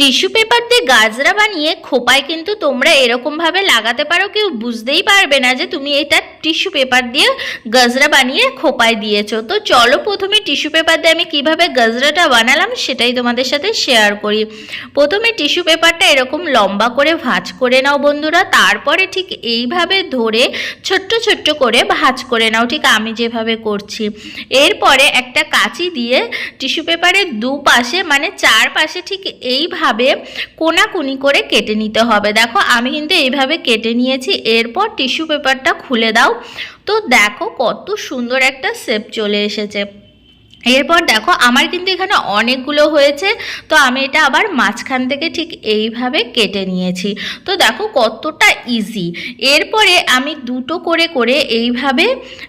Tissue paper দিয়ে গাজরা বানিয়ে খোপায় কিন্তু তোমরা এরকমভাবে লাগাতে পারো, কেউ বুঝতেই পারবে না যে তুমি এটা টিস্যু পেপার দিয়ে গজরা বানিয়ে খোপায় দিয়েছ। তো চলো প্রথমে টিস্যু পেপার দিয়ে আমি কীভাবে গজরাটা বানালাম সেটাই তোমাদের সাথে শেয়ার করি। প্রথমে টিস্যু পেপারটা এরকম লম্বা করে ভাঁজ করে নাও বন্ধুরা, তারপরে ঠিক এইভাবে ধরে ছোট্ট ছোট্ট করে ভাঁজ করে নাও, ঠিক আমি যেভাবে করছি। এরপরে একটা কাঁচি দিয়ে টিস্যু পেপারের দুপাশে মানে চারপাশে ঠিক এইভাবে কোনাকুনি করে কেটে নিতে হবে। দেখো আমি কিন্তু এইভাবে কেটে নিয়েছি, এরপর টিস্যু পেপারটা খুলে দাও। তো দেখো কত সুন্দর একটা শেপ চলে এসেছে। এরপর দেখো, আমার কিন্তু এখানে অনেকগুলো হয়েছে, তো আমি এটা আবার মাঝখান থেকে ঠিক এইভাবে কেটে নিয়েছি। তো দেখো কতটা ইজি এরপরে আমি দুটো করে করে এইভাবে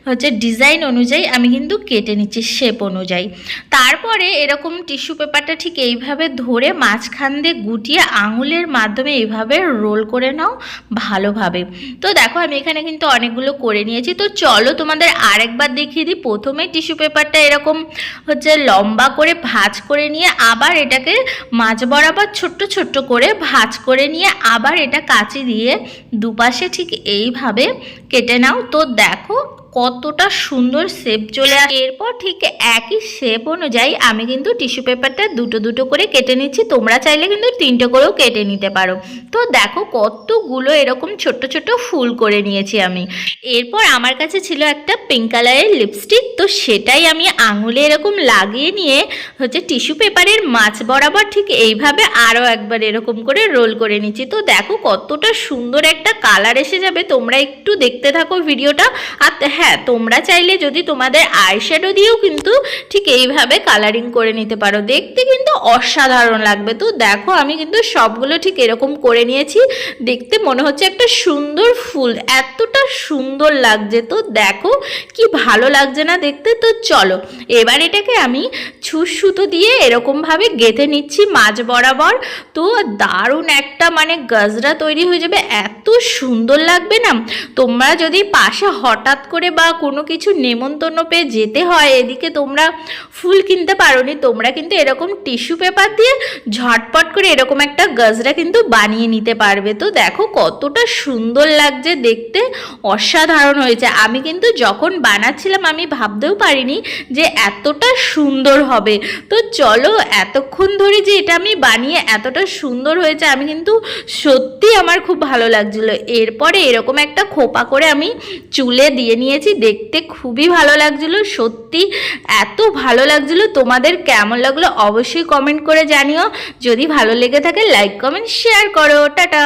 হচ্ছে ডিজাইন অনুযায়ী আমি কিন্তু কেটে নিচ্ছি শেপ অনুযায়ী। তারপরে এরকম টিস্যু পেপারটা ঠিক এইভাবে ধরে মাঝখান দিয়ে গুটিয়ে আঙুলের মাধ্যমে এইভাবে রোল করে নাও ভালোভাবে। তো দেখো আমি এখানে কিন্তু অনেকগুলো করে নিয়েছি। তো চলো তোমাদের আরেকবার দেখিয়ে দিই, প্রথমে টিস্যু পেপারটা এরকম হচ্ছে লম্বা করে ভাজ করে নিয়ে আবার এটাকে মাঝ বরাবর ছোট্ট ছোট্ট করে ভাঁজ করে নিয়ে আবার এটা কাঁচি দিয়ে দুপাশে ঠিক এইভাবে কেটে নাও। তো দেখো কতটা সুন্দর শেপ চলে আসে। এরপর ঠিক একই শেপ অনুযায়ী আমি কিন্তু টিস্যু পেপারটা দুটো দুটো করে কেটে নিচ্ছি। তোমরা চাইলে কিন্তু তিনটে করেও কেটে নিতে পারো। তো দেখো কতগুলো এরকম ছোট্ট ছোট্ট ফুল করে নিয়েছি আমি। এরপর আমার কাছে ছিল একটা পিঙ্ক কালারের লিপস্টিক তো সেটাই আমি আঙুলে এরকম লাগিয়ে নিয়ে হচ্ছে টিস্যু পেপারের মাছ বরাবর ঠিক এইভাবে আরও একবার এরকম করে রোল করে নিচ্ছি। তো দেখো কতটা সুন্দর একটা কালার এসে যাবে। তোমরা একটু দেখতে থাকো ভিডিওটা আর হ্যাঁ তোমরা চাইলে যদি তোমাদের আইশ্যাডো দিয়েও কিন্তু ঠিক এইভাবে কালারিং করে নিতে পারো। দেখতে কিন্তু অসাধারণ লাগবে। তো দেখো, আমি কিন্তু সবগুলো ঠিক এরকম করে নিয়েছি। দেখতে মনে হচ্ছে একটা সুন্দর ফুল, এতটা সুন্দর লাগছে। তো দেখো, কি ভালো লাগছে না দেখতে। তো চলো, এবার এটাকে আমি ছুঁচ সুতো দিয়ে এরকমভাবে গেঁথে নিচ্ছি মাঝ বরাবর। তো দারুণ একটা মানে গজরা তৈরি হয়ে যাবে। এত সুন্দর লাগবে না? তোমরা যদি পাশে হঠাৎ করে বা কোনো কিছু নেমন্তন্ন পেয়ে যেতে হয়, এদিকে তোমরা ফুল কিনতে পারোনি, তোমরা কিন্তু এরকম টিস্যু পেপার দিয়ে ঝটপট করে এরকম একটা গজরা কিন্তু বানিয়ে নিতে পারবে। তো দেখো কতটা সুন্দর লাগছে দেখতে অসাধারণ হয়েছে। আমি কিন্তু যখন বানাচ্ছিলাম, আমি ভাবতেও পারিনি যে এতটা সুন্দর হবে। তো চলো, এতক্ষণ ধরে যে এটা আমি বানিয়ে এতটা সুন্দর হয়েছে, আমি কিন্তু সত্যি আমার খুব ভালো লাগছিল। এরপরে এরকম একটা খোপা করে আমি চুলে দিয়ে নিয়েছি, দেখতে খুবই ভালো লাগছিল। সত্যি এত ভালো লাগছিল। তোমাদের কেমন লাগল অবশ্যই কমেন্ট করে জানিও। যদি ভালো লেগে থাকে, লাইক, কমেন্ট, শেয়ার করো। টাটা!